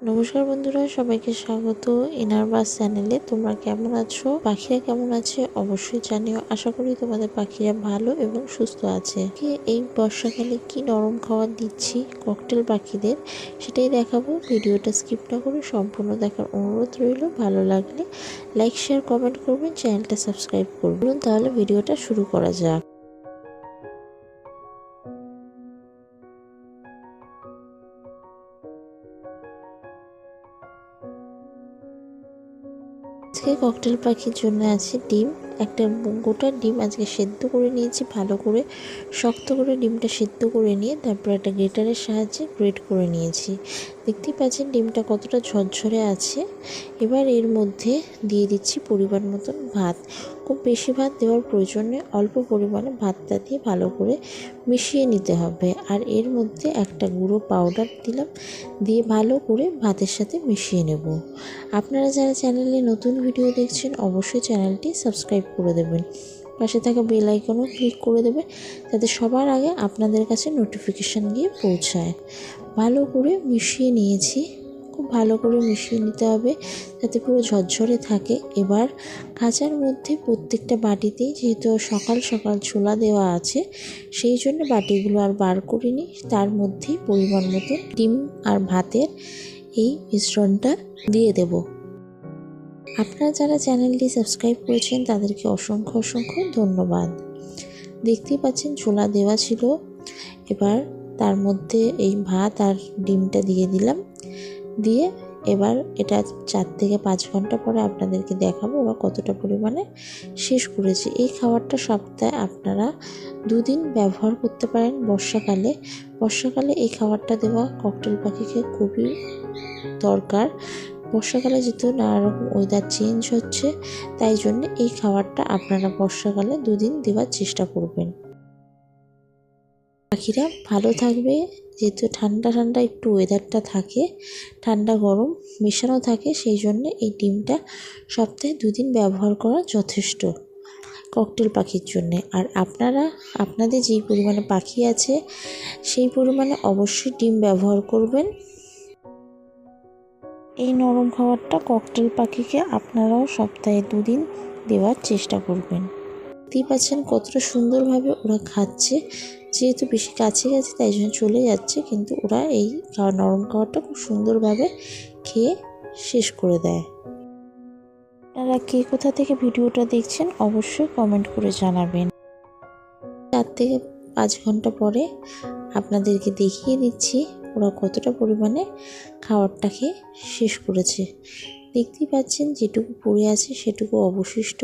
নমস্কার বন্ধুরা, সবাইকে স্বাগত ইনার বাস চ্যানেলে। তোমরা কেমন আছো? পাখিরা কেমন আছে? অবশ্যই জানিও। আশা করি তোমাদের পাখিরা ভালো এবং সুস্থ আছে। এই বর্ষাকালে কি নরম খাবার দিচ্ছি ককটেল পাখিদের, সেটাই দেখাবো। ভিডিওটা স্কিপ না করে সম্পূর্ণ দেখার অনুরোধ রইল। ভালো লাগলে লাইক শেয়ার কমেন্ট করবেন। চ্যানেলটা সাবস্ক্রাইব করবেন। তাহলে ভিডিওটা শুরু করা যাক। আজকে ককটেল পাখির জন্য আছে ডিম। একটা গোটা ডিম আজকে সেদ্ধ করে নিয়েছি, ভালো করে শক্ত করে ডিমটা সেদ্ধ করে নিয়ে, তারপর একটা গ্রেটারের সাহায্যে গ্রেট করে নিয়েছি। দেখতেই পাচ্ছেন ডিমটা কতটা ঝরঝরে আছে। এবার এর মধ্যে দিয়ে দিচ্ছি পরিমাণ মতন ভাত। খুব বেশি ভাত দেওয়ার প্রয়োজন অল্প পরিমাণে ভাতটা দিয়ে ভালো করে মিশিয়ে নিতে হবে। আর এর মধ্যে একটা গুঁড়ো পাউডার দিলাম, দিয়ে ভালো করে ভাতের সাথে মিশিয়ে নেব। আপনারা যারা চ্যানেলে নতুন ভিডিও দেখছেন, অবশ্যই চ্যানেলটি সাবস্ক্রাইব করে দেবেন। পাশে থাকা বেল আইকনও ক্লিক করে দেবে, যাতে সবার আগে আপনাদের কাছে নোটিফিকেশান গিয়ে পৌঁছায়। ভালো করে মিশিয়ে নিয়েছি। খুব ভালো করে মিশিয়ে নিতে হবে, যাতে পুরো ঝরঝরে থাকে। এবার খাঁচার মধ্যে প্রত্যেকটা বাটিতেই যেহেতু সকাল সকাল ছোলা দেওয়া আছে, সেই জন্য বাটিগুলো আর বার করিনি। তার মধ্যেই পরিমাণ মতো ডিম আর ভাতের এই মিশ্রণটা দিয়ে দেব। আপনারা যারা চ্যানেলটি সাবস্ক্রাইব করেছেন, তাদেরকে অসংখ্য অসংখ্য ধন্যবাদ। দেখতেই পাচ্ছেন, ছোলা দেওয়া ছিল। এবার তার মধ্যে এই ভাত আর ডিমটা দিয়ে দিলাম। দিয়ে এবার এটা চার থেকে পাঁচ ঘণ্টা পরে আপনাদেরকে দেখাবো ওরা কতটা পরিমাণে শেষ করেছে। এই খাবারটা সপ্তাহে আপনারা দুদিন ব্যবহার করতে পারেন বর্ষাকালে। বর্ষাকালে এই খাবারটা দেওয়া ককটেল পাখিকে খুবই দরকার। বর্ষাকালে যেহেতু নানা রকম ওয়েদার চেঞ্জ হচ্ছে, তাই জন্য এই খাবারটা আপনারা বর্ষাকালে দুদিন দেওয়ার চেষ্টা করবেন। পাখিরা ভালো থাকবে, যেহেতু ঠান্ডা ঠান্ডা একটু ওয়েদারটা থাকে, ঠান্ডা গরম মেশানো থাকে, সেই জন্য এই ডিমটা সপ্তাহে দুদিন ব্যবহার করা যথেষ্ট ককটেল পাখির জন্যে। আর আপনারা, আপনাদের যেই পরিমাণে পাখি আছে, সেই পরিমাণে অবশ্যই ডিম ব্যবহার করবেন। এই নরম খাবারটা ককটেল পাখিকে আপনারাও সপ্তাহে দুদিন দেওয়ার চেষ্টা করবেন। দেখতেই পাচ্ছেন কতটা সুন্দরভাবে ওরা খাচ্ছে। যেহেতু বেশি কাছে গেছে তাই জন্য চলে যাচ্ছে, কিন্তু ওরা এই নরম খাবারটা খুব সুন্দরভাবে খেয়ে শেষ করে দেয়। আপনারা কে কোথা থেকে ভিডিওটা দেখছেন, অবশ্যই কমেন্ট করে জানাবেন। চার থেকে পাঁচ ঘণ্টা পরে আপনাদেরকে দেখিয়ে দিচ্ছি। ওরা কতটা পরিমাণে খাবারটা খেয়ে শেষ করেছে। দেখতেই পাচ্ছেন যেটুকু পড়ে আছে সেটুকু অবশিষ্ট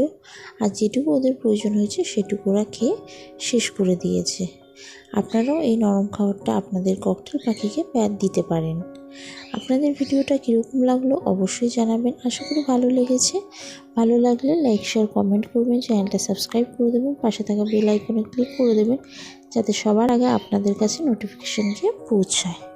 আর যেটুকু ওদের প্রয়োজন হয়েছে সেটুকু ওরা খেয়ে শেষ করে দিয়েছে। আপনারাও এই নরম খাবারটা আপনাদের ককটেল পাখিকে প্যাদ দিতে পারেন। আপনাদের ভিডিওটা কীরকম লাগল অবশ্যই জানাবেন। আশা করি ভালো লেগেছে। ভালো লাগলে লাইক শেয়ার কমেন্ট করবেন, চ্যানেলটা সাবস্ক্রাইব করে দেবেন, পাশে থাকা বেল আইকনে ক্লিক করে দেবেন, যাতে সবার আগে আপনাদের কাছে নোটিফিকেশান গিয়ে পৌঁছায়।